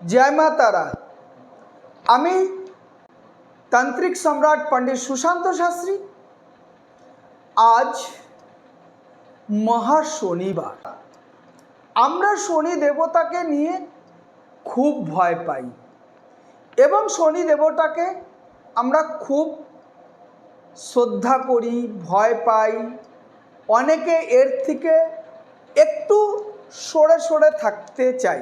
জয় মা তারা আমি তান্ত্রিক সম্রাট পণ্ডিত সুশান্ত শাস্ত্রী আজ মহা শনিবার আমরা শনি দেবতাকে নিয়ে খুব ভয় পাই এবং শনি দেবতাকে আমরা খুব শ্রদ্ধা করি ভয় পাই অনেকে এর থেকে একটু সরে সরে থাকতে চাই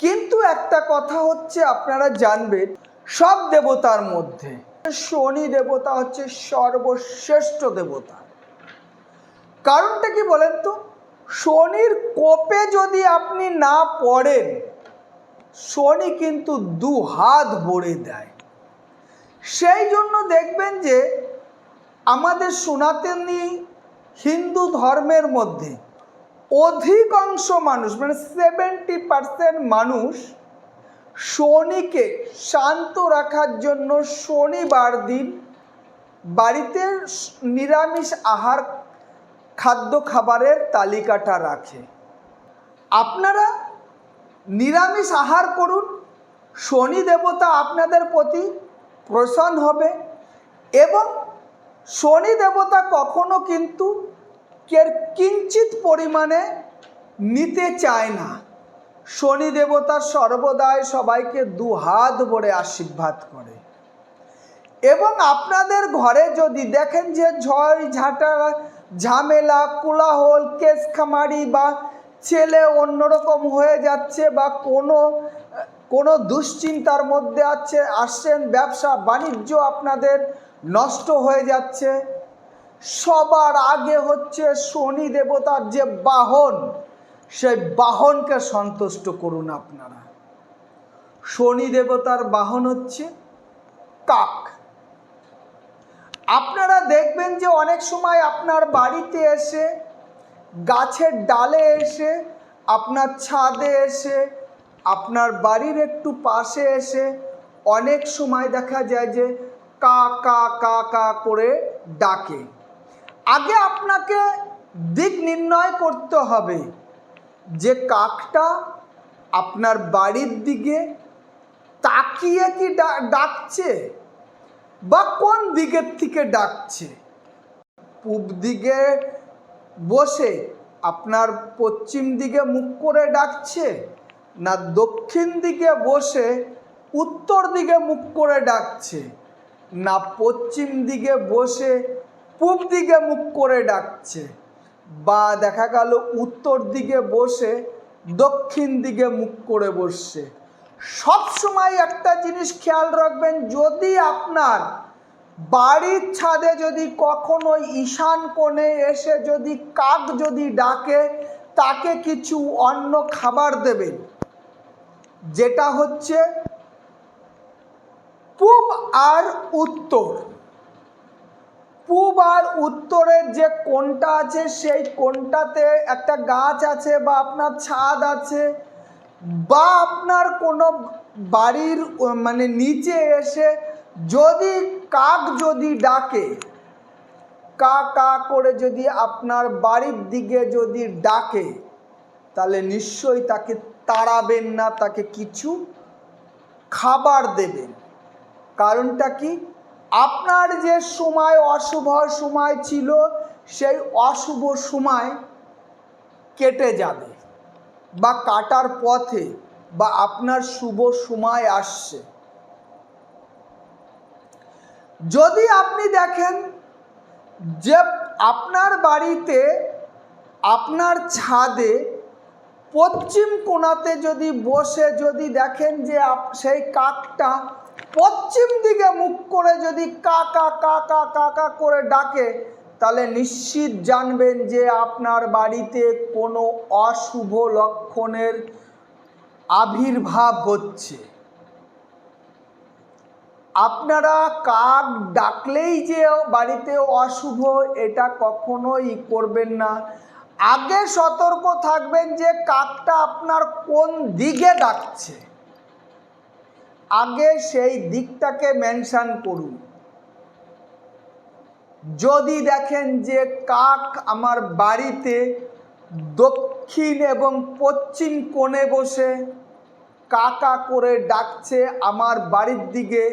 কিন্তু একটা কথা হচ্ছে, আপনারা জানবেন, সব দেবতার মধ্যে শনি দেবতা হচ্ছে সর্বশ্রেষ্ঠ দেবতা। কারণটা কি বলেন তো? শনির কোপে যদি আপনি না পড়েন, শনি কিন্তু দু হাত ভরে দেয়। সেই জন্য দেখবেন যে, আমাদের সনাতনী হিন্দু ধর্মের মধ্যে অধিকাংশ মানুষ মানে সেভেন্টি পার্সেন্ট মানুষ শনিকে শান্ত রাখার জন্য শনিবার দিন বাড়িতে নিরামিষ আহার খাদ্য খাবারের তালিকাটা রাখে। আপনারা নিরামিষ আহার করুন, শনি দেবতা আপনাদের প্রতি প্রসন্ন হবে এবং শনি দেবতা কখনো কিন্তু কের কিঞ্চিত পরিমাণে নিতে চায় না। শনি দেবতা সর্বদাই সবাইকে দু হাত ভরে আশীর্বাদ করে। এবং আপনাদের ঘরে যদি দেখেন যে ঝড় ঝাঁটা, ঝামেলা, কোলাহল, কেস খামারি বা ছেলে অন্যরকম হয়ে যাচ্ছে বা কোনো কোনো দুশ্চিন্তার মধ্যে আছে আসছেন ব্যবসা, বাণিজ্য আপনাদের নষ্ট হয়ে যাচ্ছে সবার আগে হচ্ছে শনি দেবতার যে বাহন, সেই বাহনকে সন্তুষ্ট করুন আপনারা। শনি দেবতার বাহন হচ্ছে কাক। আপনারা দেখবেন যে অনেক সময় আপনার বাড়িতে এসে, গাছের ডালে এসে, আপনার ছাদে এসে, আপনার বাড়ির একটু পাশে এসে অনেক সময় দেখা যায় যে কা কা কা কা করে ডাকে। আগে আপনাকে দিক নির্ণয় করতে হবে যে কাকটা আপনার বাড়ির দিকে তাকিয়ে কি ডাকছে বা কোন দিকের থেকে ডাকছে। পূব দিকে বসে আপনার পশ্চিম দিকে মুখ করে ডাকছে না দক্ষিণ দিকে বসে উত্তর দিকে মুখ করে ডাকছে না পশ্চিম দিকে বসে পূব দিকে মুখ করে ডাকছে, বা দেখা গেল উত্তর দিকে বসে, দক্ষিণ দিকে মুখ করে বসছে। সব সময় একটা জিনিস খেয়াল রাখবেন, যদি আপনার বাড়ির ছাদে যদি কখনো ঈশান কোণে এসে যদি কাক যদি ডাকে, তাকে কিছু অন্য খাবার দেবেন। যেটা হচ্ছে পূব আর উত্তর। পূব আর উত্তরের যে কোনটা আছে, সেই কোনটাতে একটা গাছ আছে বা আপনার ছাদ আছে বা আপনার কোনো বাড়ির মানে নিচে এসে যদি কাক যদি ডাকে, কা কা করে যদি আপনার বাড়ির দিকে যদি ডাকে, তাহলে নিশ্চয়ই তাকে তাড়াবেন না, তাকে কিছু খাবার দেবেন। কারণটা কি? আপনার যে সময়, অশুভ সময় ছিল, সেই অশুভ সময় কেটে যাবে বা কাটার পথে বা আপনার শুভ সময় আসছে। যদি আপনি দেখেন যে আপনার বাড়িতে, আপনার ছাদে, পশ্চিম কোণাতে যদি বসে যদি দেখেন যে সেই কাকটা পশ্চিম দিকে মুখ করে যদি কাকা কাকা কা কা কা কা করে ডাকে, তাহলে নিশ্চিত জানবেন যে আপনার বাড়িতে কোনো অশুভ লক্ষণের আবির্ভাব হচ্ছে। আপনারা কাক ডাকলেই যে বাড়িতে অশুভ, এটা কখনোই করবেন না। আগে সতর্ক থাকবেন যে কাকটা আপনার কোন দিকে ডাকছে। আগে সেই দিকটাকে মেনশন করুন। যদি দেখেন যে কাক আমার বাড়িতে দক্ষিণ এবং পশ্চিম কোণে বসে কাকা করে ডাকছে আমার বাড়ির দিকে,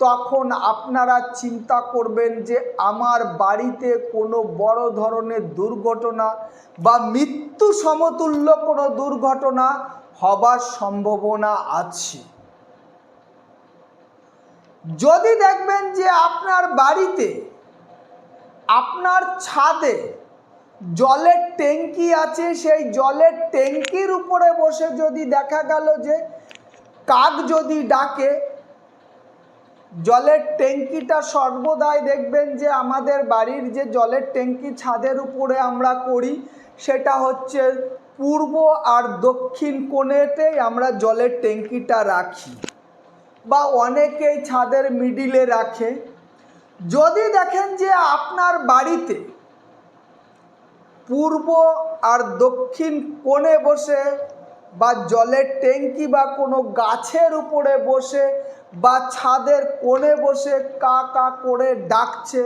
তখন আপনারা চিন্তা করবেন যে আমার বাড়িতে কোনো বড় ধরনের দুর্ঘটনা বা মৃত্যু সমতুল্য কোনো দুর্ঘটনা হবার সম্ভাবনা আছে। যদি দেখবেন যে আপনার বাড়িতে, আপনার ছাদে জলের ট্যাঙ্কি আছে, সেই জলের ট্যাঙ্কির উপরে বসে যদি দেখা গেল যে কাক যদি ডাকে, জলের ট্যাঙ্কিটা সর্বদাই দেখবেন যে আমাদের বাড়ির যে জলের ট্যাঙ্কি ছাদের উপরে আমরা করি, সেটা হচ্ছে পূর্ব আর দক্ষিণ কোণেতেই আমরা জলের ট্যাঙ্কিটা রাখি। বা অনেকেই ছাদের মিডিলে রাখে। যদি দেখেন যে আপনার বাড়িতে পূর্ব আর দক্ষিণ কোণে বসে বা জলের ট্যাঙ্কি বা কোনো গাছের উপরে বসে বা ছাদের কোণে বসে কা কা করে ডাকছে,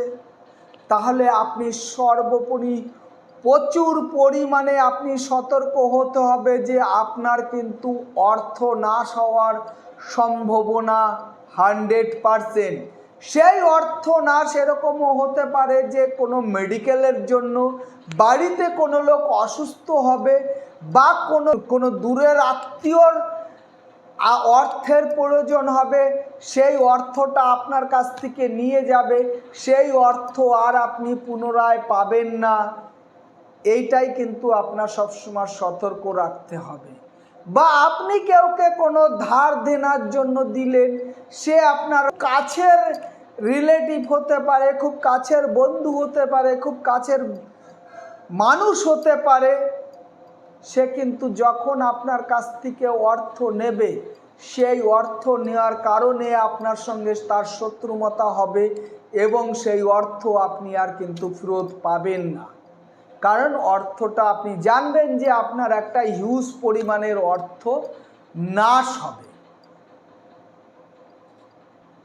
তাহলে আপনি সর্বোপরি প্রচুর পরিমাণে আপনি সতর্ক হতে হবে যে আপনার কিন্তু অর্থ নাশ হওয়ার সম্ভাবনা হান্ড্রেড পারসেন্ট। সেই অর্থ না সেরকমও হতে পারে যে কোনো মেডিকেলের জন্য বাড়িতে কোনো লোক অসুস্থ হবে বা কোনো কোনো দূরের আত্মীয়র অর্থের প্রয়োজন হবে, সেই অর্থটা আপনার কাছ থেকে নিয়ে যাবে, সেই অর্থ আর আপনি পুনরায় পাবেন না। এইটাই কিন্তু আপনার সবসময় সতর্ক রাখতে হবে। বা আপনি কেউকে কোনো ধার দেনার জন্য দিলেন, সে আপনার কাছের রিলেটিভ হতে পারে, খুব কাছের বন্ধু হতে পারে, খুব কাছের মানুষ হতে পারে, সে কিন্তু যখন আপনার কাছ থেকে অর্থ নেবে, সেই অর্থ নেওয়ার কারণে আপনার সঙ্গে তার শত্রুমতা হবে এবং সেই অর্থ আপনি আর কিন্তু ফেরত পাবেন না। কারণ অর্থটা আপনি জানবেন যে আপনার একটা হিউজ পরিমাণের অর্থ নাশ হবে।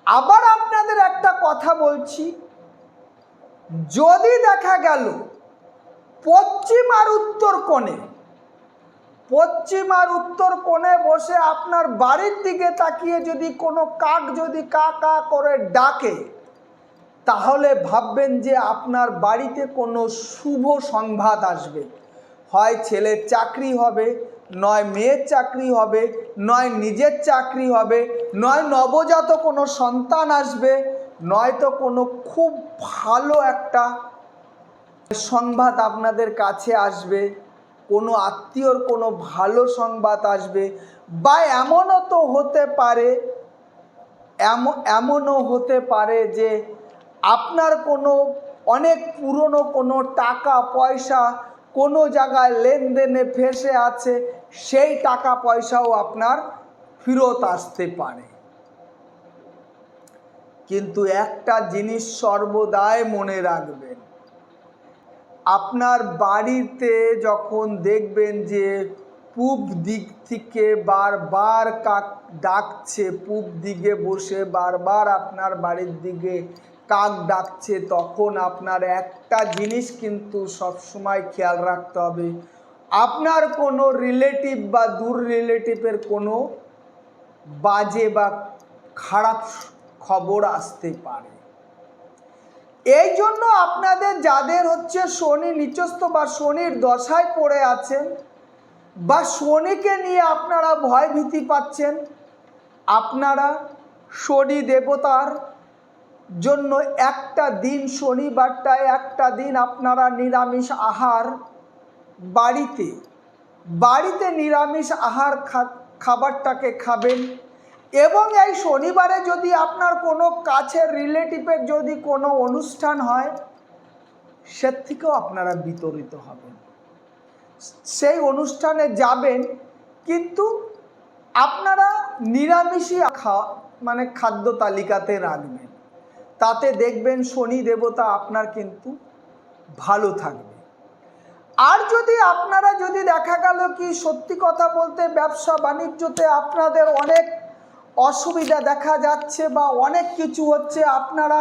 আবার আপনাদের একটা কথা বলছি, যদি দেখা গেল পশ্চিম আর উত্তর কোণে, পশ্চিম আর উত্তর কোণে বসে আপনার বাড়ির দিকে তাকিয়ে যদি কোনো কাক যদি কা কা করে ডাকে তাহলে ভাববেন যে আপনার বাড়িতে কোনো শুভ সংবাদ আসবে। হয় ছেলের চাকরি হবে, নয় মেয়ের চাকরি হবে, নয় নিজের চাকরি হবে, নয় নবজাত কোনো সন্তান আসবে নয়তো কোনো খুব ভালো একটা সংবাদ আপনাদের কাছে আসবে, কোনো আত্মীয়র কোনো ভালো সংবাদ আসবে, বা এমনও তো হতে পারে এমন এমনও হতে পারে যে আপনার কোনো অনেক পুরনো কোনো টাকা, পয়সা কোনো জায়গায় লেনদেনে ফেসে আছে, সেই টাকা, পয়সাও আপনার ফেরত আসতে পারে। কিন্তু একটা জিনিস সর্বদাই মনে রাখবেন, আপনার বাড়িতে যখন দেখবেন যে পূব দিক থেকে বারবার কাক ডাকছে, পূব দিকে বসে বারবার আপনার বাড়ির দিকে কাক ডাকছে, তখন আপনার একটা জিনিস কিন্তু সবসময় খেয়াল রাখতে হবে। আপনার কোনো রিলেটিভ বা দূর রিলেটিভের কোনো বাজে বা খারাপ খবর আসতে পারে। এই জন্য আপনাদের যাদের হচ্ছে শনি নিচস্থ বা শনির দশায় পড়ে আছেন বা শনিকে নিয়ে আপনারা ভয় ভীতি পাচ্ছেন, আপনারা শনি দেবতার জন্য একটা দিন শনিবারটায় একটা দিন আপনারা নিরামিষ আহার বাড়িতে বাড়িতে নিরামিষ আহার খাবারটাকে খাবেন এবং এই শনিবারে যদি আপনার কোনো কাছের রিলেটিভের যদি কোনো অনুষ্ঠান হয় সে থেকেও আপনারা বিতরিত হবেন। সেই অনুষ্ঠানে যাবেন, কিন্তু আপনারা নিরামিষই খাওয়া মানে খাদ্য তালিকাতে রাখবেন। তাতে দেখবেন শনি দেবতা আপনার কিন্তু ভালো থাকবে। আর যদি আপনারা যদি দেখা গেল কি সত্যি কথা বলতে ব্যবসা বাণিজ্যতে আপনাদের অনেক অসুবিধা দেখা যাচ্ছে বা অনেক কিছু হচ্ছে, আপনারা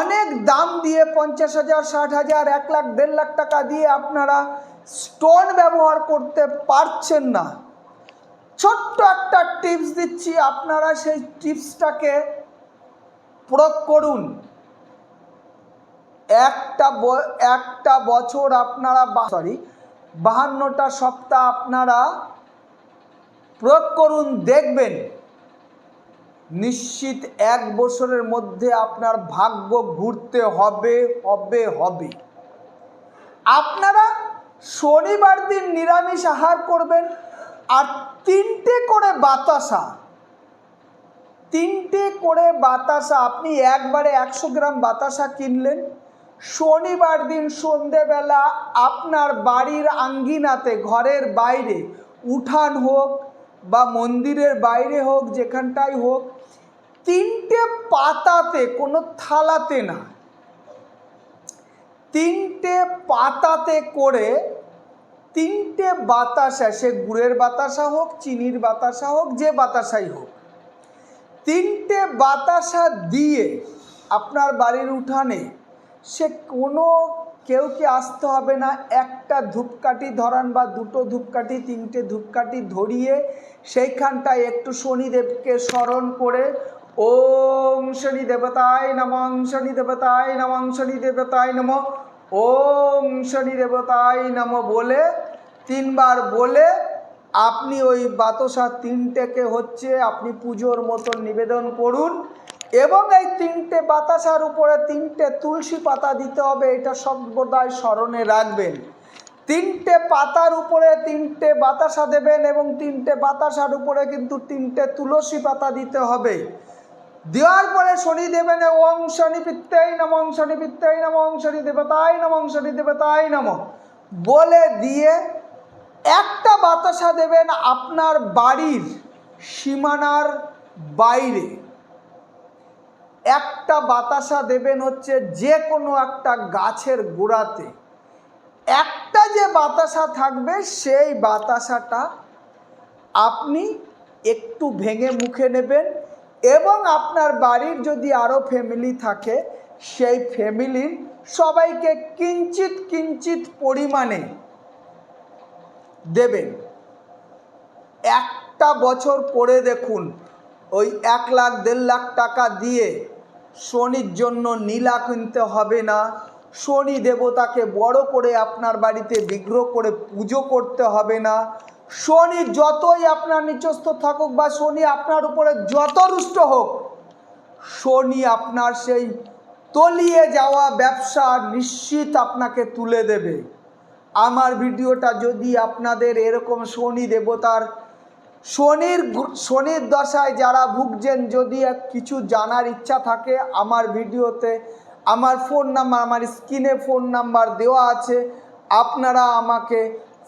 অনেক দাম দিয়ে পঞ্চাশ হাজার, ষাট হাজার, এক লাখ, দেড় লাখ টাকা দিয়ে আপনারা স্টোন ব্যবহার করতে পারছেন না। ছোট্ট একটা টিপস দিচ্ছি, আপনারা সেই টিপসটাকে প্রয়োগ করুন। একটা একটা বছর আপনারা সরি বাহান্নটা সপ্তাহ আপনারা প্রয়োগ করুন, দেখবেন। নিশ্চিত এক বছরের মধ্যে আপনার ভাগ্য ঘুরতে হবে হবে হবে। আপনারা শনিবার দিন নিরামিষ আহার করবেন আর তিনটে করে বাতাসা তিনটে করে বাতাসা, আপনি একবারে একশো গ্রাম বাতাসা কিনলেন। শনিবার দিন সন্ধেবেলা আপনার বাড়ির আঙ্গিনাতে, ঘরের বাইরে, উঠান হোক বা মন্দিরের বাইরে হোক, যেখানটাই হোক, তিনটে পাতাতে, কোনো থালাতে না, তিনটে পাতাতে করে তিনটে বাতাসা, সে গুড়ের বাতাসা হোক, চিনির বাতাসা হোক, যে বাতাসাই হোক তিনটে বাতাসা দিয়ে আপনার বাড়ির উঠানে সে কোনো কেউ কি আসতে হবে না? একটা ধূপকাঠি ধরান বা দুটো ধূপকাঠি, তিনটে ধূপকাঠি ধরিয়ে সেইখানটায় একটু শনিদেবকে স্মরণ করে ওম শনি দেবতায় নমঃ শনি দেবতায় নমঃ শনি দেবতায় নম ওম শনি দেবতায় নম বলে তিনবার বলে আপনি ওই বাতসা তিনটেকে হচ্ছে আপনি পুজোর মতন নিবেদন করুন এবং এই তিনটে বাতাসার উপরে তিনটে তুলসী পাতা দিতে হবে, এটা সর্বদাই স্মরণে রাখবেন। তিনটে পাতার উপরে তিনটে বাতাসা দেবেন এবং তিনটে বাতাসার উপরে কিন্তু তিনটে তুলসী পাতা দিতে হবে। দেওয়ার পরে শনি দেবেন ওং শনি পিত্তেই নম ওং শনি পিত্তেই নম শনি দেবতাই নম শনি দেবতাই নম। বলে দিয়ে একটা বাতাসা দেবেন আপনার বাড়ির সীমানার বাইরে। একটা বাতাসা দেবেন হচ্ছে যে কোনো একটা গাছের গোড়াতে। একটা যে বাতাসা থাকবে, সেই বাতাসাটা আপনি একটু ভেঙে মুখে নেবেন এবং আপনার বাড়ির যদি আরও ফ্যামিলি থাকে, সেই ফ্যামিলির সবাইকে কিঞ্চিত কিঞ্চিত পরিমাণে দেবেন। একটা বছর করে দেখুন, ওই এক লাখ, দেড় লাখ টাকা দিয়ে শনির জন্য নীলা কিনতে হবে না। শনি দেবতাকে বড় করে আপনার বাড়িতে বিগ্রহ করে পুজো করতে হবে না। শনি যতই আপনার নিচস্থ থাকুক বা শনি আপনার উপরে যত রুষ্ট হোক, শনি আপনার সেই তলিয়ে যাওয়া ব্যবসা নিশ্চিত আপনাকে তুলে দেবে। আমার ভিডিওটা যদি আপনাদের এরকম শনি দেবতার, শনির শনির দশায় যারা ভুগছেন, যদি কিছু জানার ইচ্ছা থাকে, আমার ভিডিওতে আমার ফোন নাম্বার, আমার স্ক্রিনে ফোন নাম্বার দেওয়া আছে। আপনারা আমাকে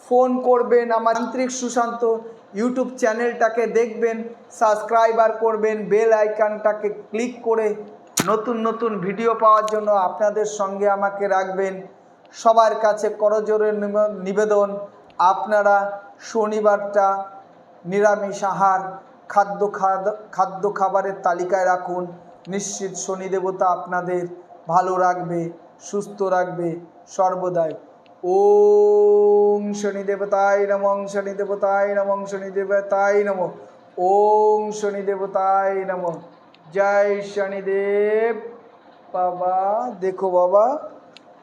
ফোন করবেন, আমার আন্তরিক সুশান্ত ইউটিউব চ্যানেলটাকে দেখবেন, সাবস্ক্রাইবার করবেন, বেল আইকনটাকে ক্লিক করে নতুন নতুন ভিডিও পাওয়ার জন্য আপনাদের সঙ্গে আমাকে রাখবেন। সবার কাছে করজোরে নিম- নিবেদন। আপনারা শনিবারটা নিরামিষ আহার, খাদ্য খাদ খাদ্য খাবারের তালিকায় রাখুন। নিশ্চিত শনি দেবতা আপনাদের ভালো রাখবে, সুস্থ রাখবে সর্বদাই। ওম শনি দেবতায় নমঃ, শনি দেবতায় নমঃ, শনি দেবতায় নম। ওম শনি দেবতায় নম। জয় শনিদেব। বাবা, দেখো বাবা।